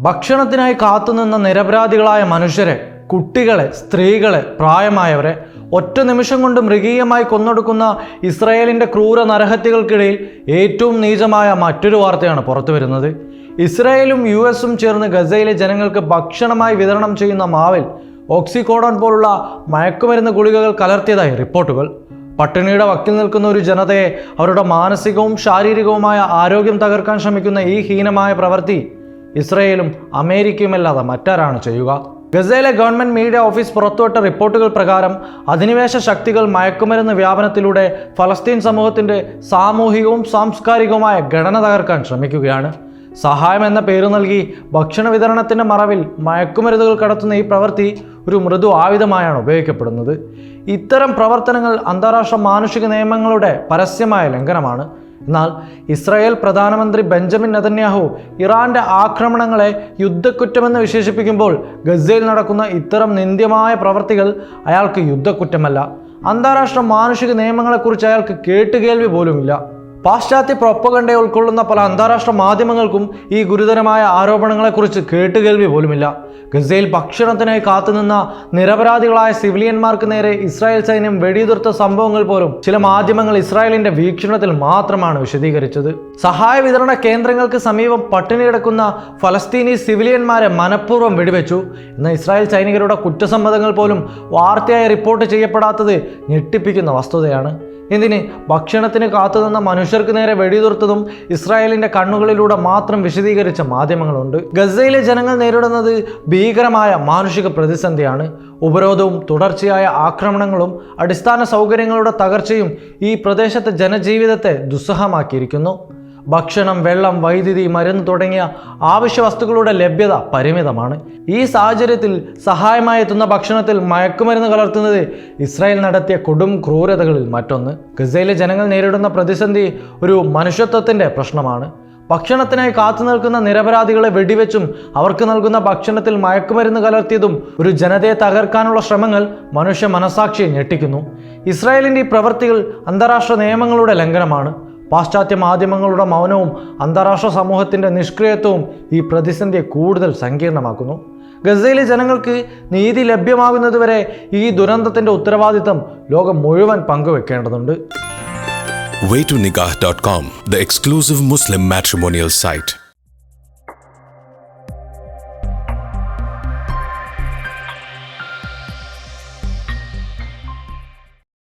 ഭക്ഷണത്തിനായി കാത്തുനിന്ന നിരപരാധികളായ മനുഷ്യരെ കുട്ടികളെ സ്ത്രീകളെ പ്രായമായവരെ ഒറ്റ നിമിഷം കൊണ്ട് മൃഗീയമായി കൊന്നൊടുക്കുന്ന ഇസ്രായേലിന്റെ ക്രൂര നരഹത്യകൾക്കിടയിൽ ഏറ്റവും നീചമായ മറ്റൊരു വാർത്തയാണ് പുറത്തു വരുന്നത്. ഇസ്രായേലും യു എസും ചേർന്ന് ഗസയിലെ ജനങ്ങൾക്ക് ഭക്ഷണമായി വിതരണം ചെയ്യുന്ന മാവിൽ ഓക്സിക്കോഡോൺ പോലുള്ള മയക്കുമരുന്ന് ഗുളികകൾ കലർത്തിയതായി റിപ്പോർട്ടുകൾ. പട്ടിണിയുടെ വക്കിൽ നിൽക്കുന്ന ഒരു ജനതയെ അവരുടെ മാനസികവും ശാരീരികവുമായ ആരോഗ്യം തകർക്കാൻ ശ്രമിക്കുന്ന ഈ ഹീനമായ പ്രവൃത്തി ഇസ്രയേലും അമേരിക്കയുമല്ലാതെ മറ്റാരാണ് ചെയ്യുക? ഗസയിലെ ഗവൺമെന്റ് മീഡിയ ഓഫീസ് പുറത്തുവിട്ട റിപ്പോർട്ടുകൾ പ്രകാരം അധിനിവേശ ശക്തികൾ മയക്കുമരുന്ന് വ്യാപനത്തിലൂടെ ഫലസ്തീൻ സമൂഹത്തിന്റെ സാമൂഹികവും സാംസ്കാരികവുമായ ഘടന തകർക്കാൻ ശ്രമിക്കുകയാണ്. സഹായം എന്ന പേര് നൽകി ഭക്ഷണ വിതരണത്തിന്റെ മറവിൽ മയക്കുമരുന്നുകൾ കടത്തുന്ന ഈ പ്രവൃത്തി ഒരു മൃദു ആയുധമായാണ് ഉപയോഗിക്കപ്പെടുന്നത്. ഇത്തരം പ്രവർത്തനങ്ങൾ അന്താരാഷ്ട്ര മാനുഷിക നിയമങ്ങളുടെ പരസ്യമായ ലംഘനമാണ്. എന്നാൽ ഇസ്രായേൽ പ്രധാനമന്ത്രി ബെഞ്ചമിൻ നെതന്യാഹു ഇറാന്റെ ആക്രമണങ്ങളെ യുദ്ധക്കുറ്റമെന്ന് വിശേഷിപ്പിക്കുമ്പോൾ ഗസയിൽ നടക്കുന്ന ഇത്തരം നിന്ദ്യമായ പ്രവർത്തികൾ അയാൾക്ക് യുദ്ധക്കുറ്റമല്ല. അന്താരാഷ്ട്ര മാനുഷിക നിയമങ്ങളെക്കുറിച്ച് അയാൾക്ക് കേട്ടുകേൾവി പോലുമില്ല. പാശ്ചാത്യ പ്രൊപ്പകണ്ടെ ഉൾക്കൊള്ളുന്ന പല അന്താരാഷ്ട്ര മാധ്യമങ്ങൾക്കും ഈ ഗുരുതരമായ ആരോപണങ്ങളെക്കുറിച്ച് കേട്ടുകേൾവി പോലുമില്ല. ഗസയിൽ ഭക്ഷണത്തിനായി കാത്തുനിന്ന നിരപരാധികളായ സിവിലിയന്മാർക്ക് നേരെ ഇസ്രായേൽ സൈന്യം വെടിയുതിർത്ത സംഭവങ്ങൾ പോലും ചില മാധ്യമങ്ങൾ ഇസ്രായേലിന്റെ വീക്ഷണത്തിൽ മാത്രമാണ് വിശദീകരിച്ചത്. സഹായ വിതരണ കേന്ദ്രങ്ങൾക്ക് സമീപം പട്ടിണി കിടക്കുന്ന ഫലസ്തീനി സിവിലിയന്മാരെ മനഃപൂർവം വെടിവെച്ചു. എന്ന ഇസ്രായേൽ സൈനികരുടെ കുറ്റസമ്മതങ്ങൾ പോലും വാർത്തയായി റിപ്പോർട്ട് ചെയ്യപ്പെടാത്തത് ഞെട്ടിപ്പിക്കുന്ന വസ്തുതയാണ്. എന്തിന്? ഭക്ഷണത്തിന് കാത്തുനിന്ന മനുഷ്യർക്ക് നേരെ വെടിതുർത്തതും ഇസ്രായേലിന്റെ കണ്ണുകളിലൂടെ മാത്രം വിശദീകരിച്ച മാധ്യമങ്ങളുണ്ട്. ഗസയിലെ ജനങ്ങൾ നേരിടുന്നത് ഭീകരമായ മാനുഷിക പ്രതിസന്ധിയാണ്. ഉപരോധവും തുടർച്ചയായ ആക്രമണങ്ങളും അടിസ്ഥാന സൗകര്യങ്ങളുടെ തകർച്ചയും ഈ പ്രദേശത്തെ ജനജീവിതത്തെ ദുസ്സഹമാക്കിയിരിക്കുന്നു. ഭക്ഷണം വെള്ളം വൈദ്യുതി മരുന്ന് തുടങ്ങിയ ആവശ്യ വസ്തുക്കളുടെ ലഭ്യത പരിമിതമാണ്. ഈ സാഹചര്യത്തിൽ സഹായമായി എത്തുന്ന ഭക്ഷണത്തിൽ മയക്കുമരുന്ന് കലർത്തുന്നത് ഇസ്രായേൽ നടത്തിയ കൊടും ക്രൂരതകളിൽ മറ്റൊന്ന്. ഗസയിലെ ജനങ്ങൾ നേരിടുന്ന പ്രതിസന്ധി ഒരു മനുഷ്യത്വത്തിന്റെ പ്രശ്നമാണ്. ഭക്ഷണത്തിനായി കാത്തു നിൽക്കുന്ന നിരപരാധികളെ വെടിവെച്ചും അവർക്ക് നൽകുന്ന ഭക്ഷണത്തിൽ മയക്കുമരുന്ന് കലർത്തിയതും ഒരു ജനതയെ തകർക്കാനുള്ള ശ്രമങ്ങൾ മനുഷ്യ മനസാക്ഷിയെ ഞെട്ടിക്കുന്നു. ഇസ്രായേലിന്റെ ഈ പ്രവൃത്തികൾ അന്താരാഷ്ട്ര നിയമങ്ങളുടെ ലംഘനമാണ്. പാശ്ചാത്യ മാധ്യമങ്ങളുടെ മൗനവും അന്താരാഷ്ട്ര സമൂഹത്തിന്റെ നിഷ്ക്രിയത്വവും ഈ പ്രതിസന്ധിയെ കൂടുതൽ സങ്കീർണമാക്കുന്നു ഗസയിലെ ജനങ്ങൾക്ക് നീതി ലഭ്യമാകുന്നതുവരെ ഈ ദുരന്തത്തിന്റെ ഉത്തരവാദിത്തം ലോകം മുഴുവൻ പങ്കുവെക്കേണ്ടതുണ്ട് waytonikah.com, the exclusive Muslim matrimonial site.